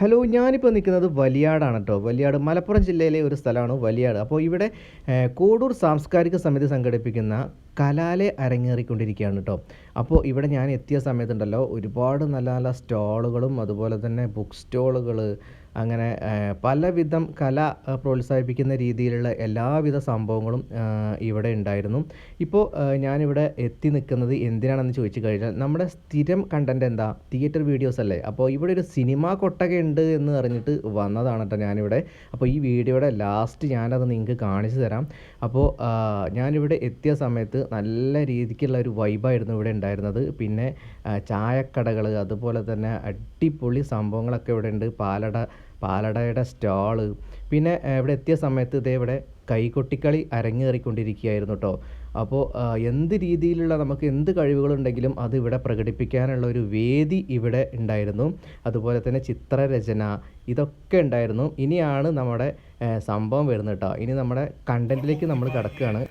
Hello ഞാനിപ്പോൾ നിൽക്കുന്നത് വലിയാടാണ് കേട്ടോ വലിയാട് മലപ്പുറം ജില്ലയിലെ ഒരു സ്ഥലമാണ് വലിയാട്. അപ്പോൾ ഇവിടെ കോടൂർ സാംസ്കാരിക സമിതി സംഘടിപ്പിക്കുന്ന കലാലെ അരങ്ങേറിക്കൊണ്ടിരിക്കുകയാണ് കേട്ടോ അപ്പോൾ ഇവിടെ ഞാൻ എത്തിയ സമയത്തുണ്ടല്ലോ ഒരുപാട് നല്ല നല്ല സ്റ്റാളുകളും അതുപോലെ തന്നെ ബുക്ക് സ്റ്റോളുകൾ അങ്ങനെ പലവിധം കല പ്രോത്സാഹിപ്പിക്കുന്ന രീതിയിലുള്ള എല്ലാവിധ സംഭവങ്ങളും ഇവിടെ ഉണ്ടായിരുന്നു. ഇപ്പോൾ ഞാനിവിടെ എത്തി നിൽക്കുന്നത് എന്തിനാണെന്ന് ചോദിച്ചു കഴിഞ്ഞാൽ നമ്മുടെ സ്ഥിരം കണ്ടന്റ് എന്താ? തിയേറ്റർ വീഡിയോസ് അല്ലേ? അപ്പോൾ ഇവിടെ ഒരു സിനിമ കൊട്ടകയുണ്ട് എന്ന് അറിഞ്ഞിട്ട് വന്നതാണ് കേട്ടോ ഞാനിവിടെ. അപ്പോൾ ഈ വീഡിയോയുടെ ലാസ്റ്റ് ഞാനത് നിങ്ങൾക്ക് കാണിച്ചു തരാം. അപ്പോൾ ഞാനിവിടെ എത്തിയ സമയത്ത് നല്ല രീതിക്കുള്ള ഒരു വൈബായിരുന്നു ഇവിടെ ഉണ്ടായിരുന്നത്. പിന്നെ ചായക്കടകൾ അതുപോലെ തന്നെ അടിപൊളി സംഭവങ്ങളൊക്കെ ഇവിടെ ഉണ്ട്. പാലട പാലടയുടെ സ്റ്റാൾ. പിന്നെ ഇവിടെ എത്തിയ സമയത്ത് ഇതേ ഇവിടെ കൈകൊട്ടിക്കളി അരങ്ങേറിക്കൊണ്ടിരിക്കുകയായിരുന്നു കേട്ടോ അപ്പോൾ എന്ത് രീതിയിലുള്ള നമുക്ക് എന്ത് കഴിവുകളുണ്ടെങ്കിലും അത് ഇവിടെ പ്രകടിപ്പിക്കാനുള്ള ഒരു വേദി ഇവിടെ ഉണ്ടായിരുന്നു. അതുപോലെ തന്നെ ചിത്രരചന ഇതൊക്കെ ഉണ്ടായിരുന്നു. ഇനിയാണ് നമ്മുടെ സംഭവം വരുന്നത് കേട്ടോ ഇനി നമ്മുടെ കണ്ടന്റിലേക്ക് നമ്മൾ കിടക്കുകയാണ്.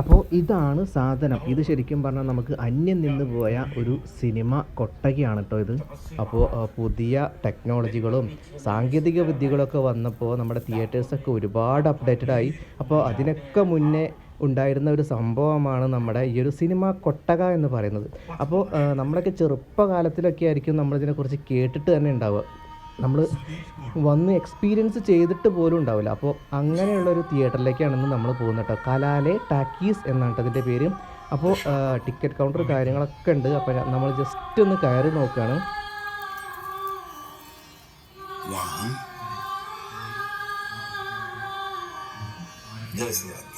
അപ്പോൾ ഇതാണ് സാധനം. ഇത് ശരിക്കും പറഞ്ഞാൽ നമുക്ക് അന്യം നിന്ന് പോയ ഒരു സിനിമ കൊട്ടകയാണ് കേട്ടോ ഇത്. അപ്പോൾ പുതിയ ടെക്നോളജികളും സാങ്കേതിക വിദ്യകളൊക്കെ വന്നപ്പോൾ നമ്മുടെ തിയേറ്റേഴ്സൊക്കെ ഒരുപാട് അപ്ഡേറ്റഡ് ആയി. അപ്പോൾ അതിനൊക്കെ മുന്നേ ഉണ്ടായിരുന്ന ഒരു സംഭവമാണ് നമ്മുടെ ഈ ഒരു സിനിമ കൊട്ടക എന്ന് പറയുന്നത്. അപ്പോൾ നമ്മളൊക്കെ ചെറുപ്പകാലത്തിലൊക്കെ ആയിരിക്കും നമ്മളിതിനെക്കുറിച്ച് കേട്ടിട്ട് തന്നെ ഉണ്ടാവുക. നമ്മൾ വന്ന് എക്സ്പീരിയൻസ് ചെയ്തിട്ട് പോലും ഉണ്ടാവില്ല. അപ്പോൾ അങ്ങനെയുള്ളൊരു തിയേറ്ററിലേക്കാണ് ഇന്ന് നമ്മൾ പോകുന്നത് കേട്ടോ. കലാലെ ടാക്കീസ് എന്നാണ് അതിന്റെ പേര്. അപ്പോൾ ടിക്കറ്റ് കൗണ്ടർ കാര്യങ്ങളൊക്കെ ഉണ്ട്. അപ്പോൾ നമ്മൾ ജസ്റ്റ് ഒന്ന് കയറി നോക്കുകയാണ്. Yes, yeah.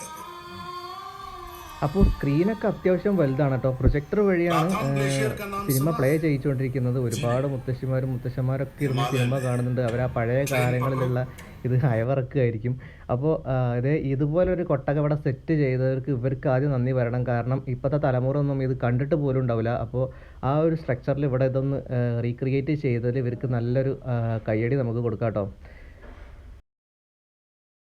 അപ്പോൾ സ്ക്രീനൊക്കെ അത്യാവശ്യം വലുതാണ് കേട്ടോ. പ്രൊജക്ടർ വഴിയാണ് സിനിമ പ്ലേ ചെയ്യിച്ചുകൊണ്ടിരിക്കുന്നത്. ഒരുപാട് മുത്തശ്ശിമാരും മുത്തശ്ശന്മാരൊക്കെ ഇരുന്ന് സിനിമ കാണുന്നുണ്ട്. അവർ ആ പഴയ കാലങ്ങളിലുള്ള ഇത് അയവിറക്കുമായിരിക്കും അപ്പോൾ ഇത് ഇതുപോലൊരു കൊട്ടക ഇവിടെ സെറ്റ് ചെയ്തവർക്ക് ഇവർക്ക് ആദ്യം നന്ദി പറയണം. കാരണം ഇപ്പോഴത്തെ തലമുറ ഒന്നും ഇത് കണ്ടിട്ട് പോലും ഉണ്ടാവില്ല. അപ്പോൾ ആ ഒരു സ്ട്രക്ചറിൽ ഇവിടെ ഇതൊന്ന് റീക്രിയേറ്റ് ചെയ്തതിൽ ഇവർക്ക് നല്ലൊരു കയ്യടി നമുക്ക് കൊടുക്കാം കേട്ടോ.